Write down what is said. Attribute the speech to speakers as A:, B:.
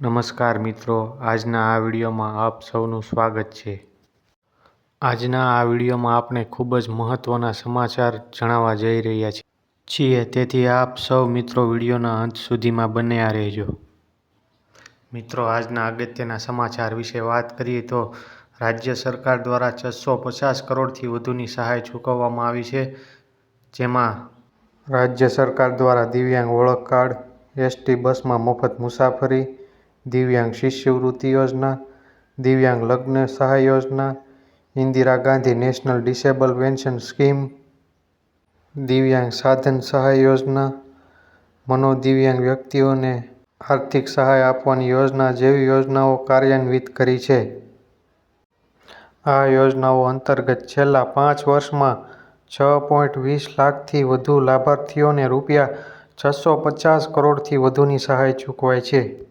A: નમસ્કાર મિત્રો, આજના આ વિડીયોમાં આપ સૌનું સ્વાગત છે. આજના આ વિડીયોમાં આપણે ખૂબ જ મહત્ત્વના સમાચાર જણાવવા જઈ રહ્યા છીએ, તેથી આપ સૌ મિત્રો વિડીયોના અંત સુધીમાં બન્યા રહેજો. મિત્રો, આજના અગત્યના સમાચાર વિશે વાત કરીએ તો રાજ્ય સરકાર દ્વારા છસો પચાસ કરોડથી વધુની સહાય ચૂકવવામાં આવી છે, જેમાં રાજ્ય સરકાર દ્વારા દિવ્યાંગ ઓળખ કાર્ડ, એસટી બસમાં મફત મુસાફરી દિવ્યાંગ શિષ્યવૃત્તિ યોજના, દિવ્યાંગ લગ્ન સહાય યોજના, Indira Gandhi national disable pension scheme, દિવ્યાંગ સાધન સહાય યોજના, મનોદિવ્યાંગ વ્યક્તિઓને આર્થિક સહાય આપવાની યોજના જેવી યોજનાઓ કાર્યાન્વિત કરી છે. આ યોજનાઓ અંતર્ગત છેલ્લા પાંચ વર્ષમાં છ પોઈન્ટ વીસ લાખથી વધુ લાભાર્થીઓને રૂપિયા છસો પચાસ કરોડથી વધુની સહાય ચૂકવાય છે.